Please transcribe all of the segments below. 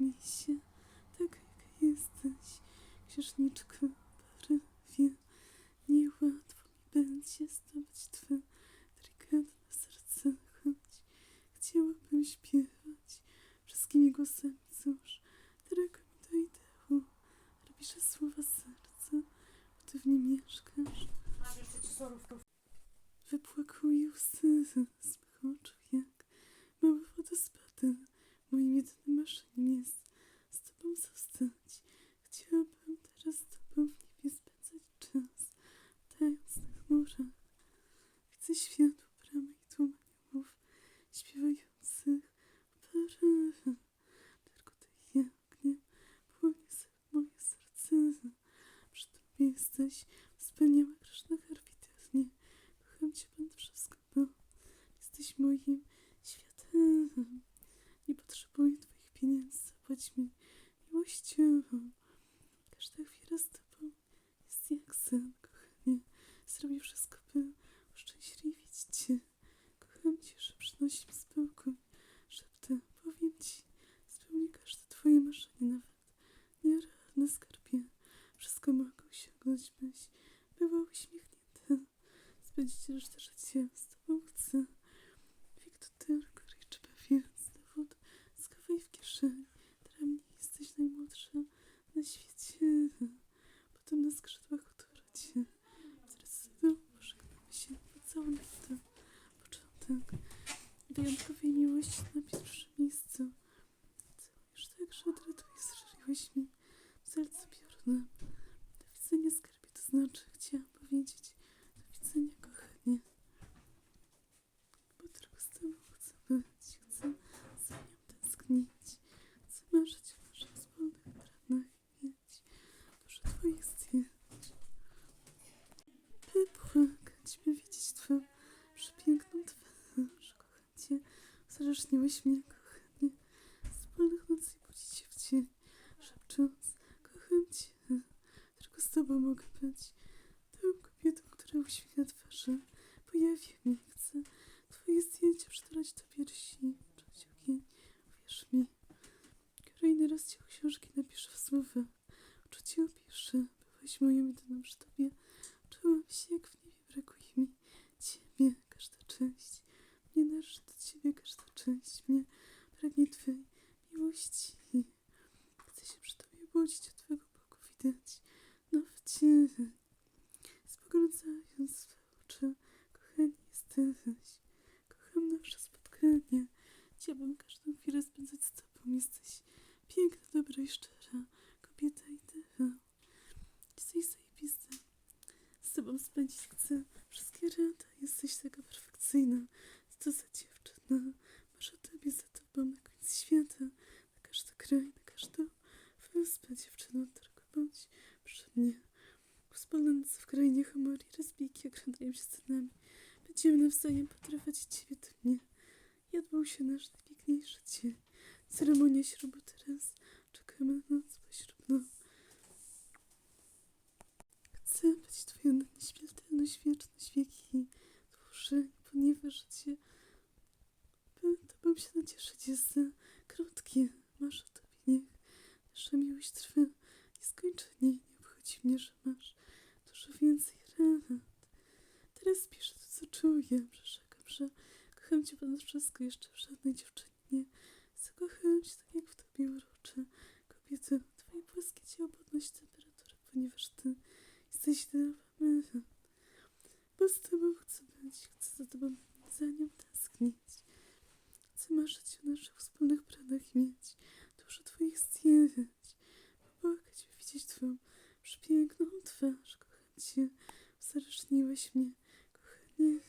Mi się, taka jaka jesteś, księżniczko miłością. Każda chwila z tobą jest jak sen, kochanie. Zrobię wszystko, by uszczęśliwić cię. Kocham cię, że przynosi mi spokój. Szeptem powiem ci, spełnię każde twoje marzenie, nawet nierealne skarbie. Wszystko mogę osiągnąć, byś była uśmiechnięta. Spędzić resztę życia z Dayanıklı Mnie należy do ciebie, każda część mnie pragnie twojej miłości. Chcę się przy tobie budzić, od twego boku widać nowy dzień. Spoglądając swe oczy, kochanie jesteś. Kocham nasze spotkanie. Chciałabym każdą chwilę spędzać z tobą. Jesteś piękna, dobra i szczera. Kobieta ideał. Jesteś zajebista. Z tobą spędzić chcę wszystkie lata. Jesteś taka perfekcyjna. Co to za dziewczyna? Masz o tobie za tobą na końcu świata. Na każdy kraj, na każdą wyspę. Dziewczyno, tylko bądź przy mnie. Noce w krainie Homori, rozbijki okrętają się scenami. Będziemy nawzajem potrafić ciebie do mnie. Odbył się nasz najpiękniejszy dzień. Ceremonia ślubu teraz. Czekamy na noc poślubną. Chcę być twoją nieśmiertelność, wieczność, wieki ponieważ cię by tobą się nacieszyć jest za krótkie. Masz o tobie niech nasza miłość trwa nieskończenie. Nie obchodzi mnie, że masz dużo więcej rad. Teraz piszę to, co czuję. Przyrzekam, że kocham cię ponad wszystko. Jeszcze w żadnej dziewczynie zakochałam się tak, jak w tobie uroczę. Kobieto, twoje płaskie ciało podnosi temperaturę, ponieważ ty jesteś idealna. Bo z tobą chcę być, chcę za tobą za nią tęsknić. Chcę marzyć o naszych wspólnych planach i mieć dużo twoich zdjęć. Popłakać i widzieć twoją przepiękną twarz. Kocham cię, uzależniłeś mnie. Kochanie,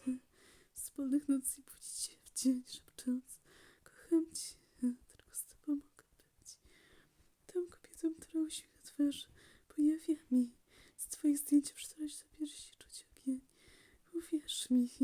wspólnych nocy budzić się w dzień, szepcząc Kocham cię, tylko z tobą mogę być Tą kobietą, która uśmiecha twarz Pojawia mi Z twoich zdjęć przytulać do piersi czuć ogień Uwierz mi